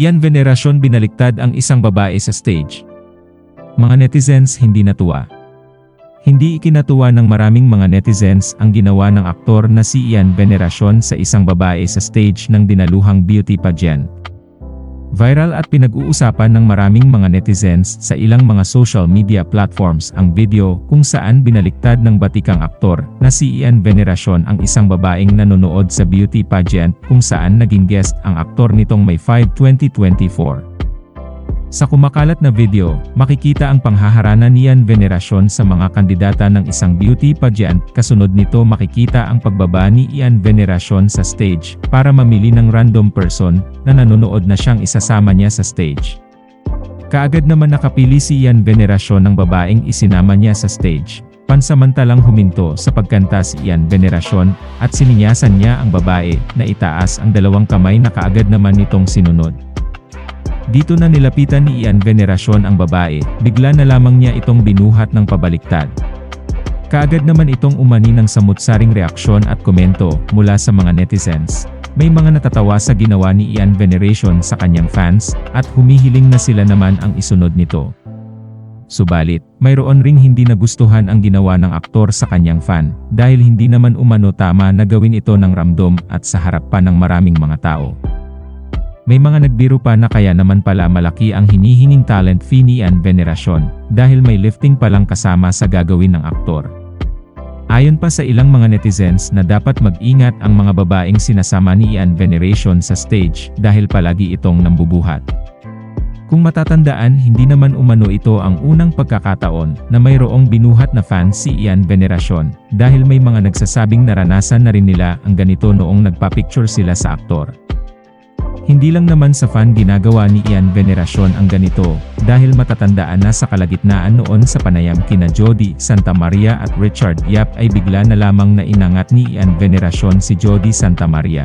Ian Veneracion binaliktad ang isang babae sa stage. Mga netizens hindi natuwa. Hindi ikinatuwa ng maraming mga netizens ang ginawa ng aktor na si Ian Veneracion sa isang babae sa stage ng dinaluhang beauty pageant. Viral at pinag-uusapan ng maraming mga netizens sa ilang mga social media platforms ang video kung saan binaliktad ng batikang aktor na si Ian Veneracion ang isang babaeng nanonood sa beauty pageant kung saan naging guest ang aktor nitong May 5, 2024. Sa kumakalat na video, makikita ang panghaharana ni Ian Veneracion sa mga kandidata ng isang beauty pageant. Kasunod nito makikita ang pagbaba ni Ian Veneracion sa stage para mamili ng random person na nanonood na siyang isasama niya sa stage. Kaagad naman nakapili si Ian Veneracion ng babaeng isinama niya sa stage. Pansamantalang huminto sa pagkanta si Ian Veneracion at sininyasan niya ang babae na itaas ang dalawang kamay na kaagad naman nitong sinunod. Dito na nilapitan ni Ian Veneracion ang babae, bigla na lamang niya itong binuhat ng pabaliktad. Kaagad naman itong umani ng samutsaring reaksyon at komento mula sa mga netizens. May mga natatawa sa ginawa ni Ian Veneration sa kanyang fans, at humihiling na sila naman ang isunod nito. Subalit, mayroon ring hindi nagustuhan ang ginawa ng aktor sa kanyang fan, dahil hindi naman umano tama na gawin ito ng ramdom at sa harap pa ng maraming mga tao. May mga nagbiro pa na kaya naman pala malaki ang hinihinging talent fee ni Ian Veneracion, dahil may lifting palang kasama sa gagawin ng aktor. Ayon pa sa ilang mga netizens na dapat mag-ingat ang mga babaeng sinasama ni Ian Veneration sa stage dahil palagi itong nambubuhat. Kung matatandaan hindi naman umano ito ang unang pagkakataon na mayroong binuhat na fan si Ian Veneracion dahil may mga nagsasabing naranasan na rin nila ang ganito noong nagpa-picture sila sa aktor. Hindi lang naman sa fan ginagawa ni Ian Veneracion ang ganito, dahil matatandaan na sa kalagitnaan noon sa panayam kina Jody Santa Maria at Richard Yap ay bigla na lamang na inangat ni Ian Veneracion si Jody Santa Maria.